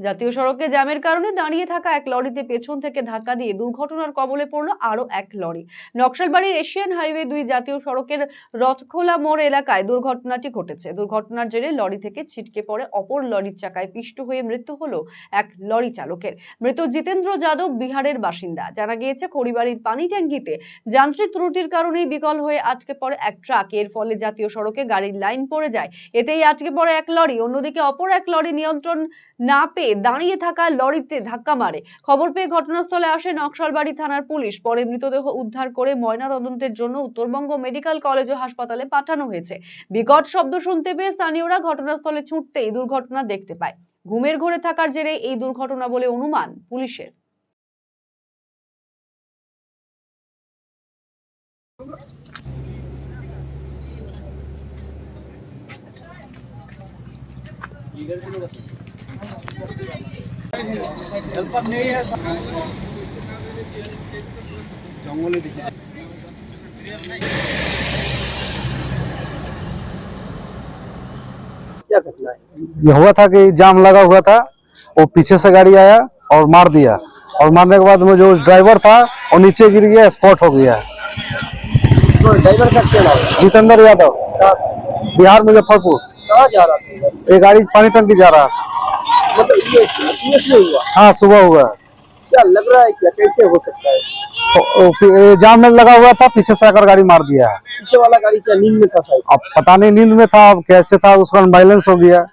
জাতীয় সড়কে জ্যামের কারণে দাঁড়িয়ে থাকা এক লরিতে পেছন থেকে ধাক্কা দিয়ে দুর্ঘটনার কবলে পড়ল আরও এক লরি। নকশালবাড়ির এশিয়ান হাইওয়ে দুই জাতীয় সড়কের রথখোলা মোড় এলাকায় দুর্ঘটনাটি ঘটেছে। দুর্ঘটনার জেরে লরি থেকে ছিটকে পড়ে অপর লরির চাকায় পিষ্ট হয়ে মৃত্যু হলো এক লরি চালকের। মৃত জিতেন্দ্র যাদব বিহারের বাসিন্দা। জানা গিয়েছে খড়িবাড়ির পানি ট্যাঙ্কিতে যান্ত্রিক ত্রুটির কারণেই বিকল হয়ে আটকে পড়ে এক ট্রাক। এর ফলে জাতীয় সড়কে গাড়ির লাইন পড়ে যায়। এতেই আটকে পড়ে এক লরি। অন্যদিকে অপর এক লরি নিয়ন্ত্রণ না পেয়ে দাঁড়িয়ে থাকা লরিতে ধাক্কা মারে। খবর পেয়ে ঘটনাস্থলে আসে নকশালবাড়ি থানার পুলিশ। পরে মৃতদেহ উদ্ধার করে ময়না তদন্তের জন্য উত্তরবঙ্গ মেডিকেল কলেজ ও হাসপাতালে পাঠানো হয়েছে। বিকট শব্দ শুনতে পেয়ে স্থানীয়রা ঘটনাস্থলে ছুটতেই দুর্ঘটনা দেখতে পায়। ঘুমের ঘরে থাকার জেরে এই দুর্ঘটনা বলে অনুমান পুলিশের। জঙ্গলে দেখি क्या घटना है ये हुआ था कि जाम लगा हुआ था वो पीछे से गाड़ी आया और मार दिया और मारने के बाद में जो ड्राइवर था वो नीचे गिर गया स्पॉट हो गया तो ड्राइवर का क्या नाम है जितेंद्र यादव कहाँ बिहार मुजफ्फरपुर कहाँ जा रहा था ये गाड़ी पानी टंकी जा रहा। था मतलब ये सीरियस हुआ? हाँ सुबह हुआ। क्या लग रहा है क्या कैसे हो सकता है? जाम में लगा हुआ था पीछे से आकर गाड़ी मार दिया। है पीछे वाला गाड़ी क्या नींद में था अब पता नहीं नींद में था अब कैसे था उसका बैलेंस हो गया।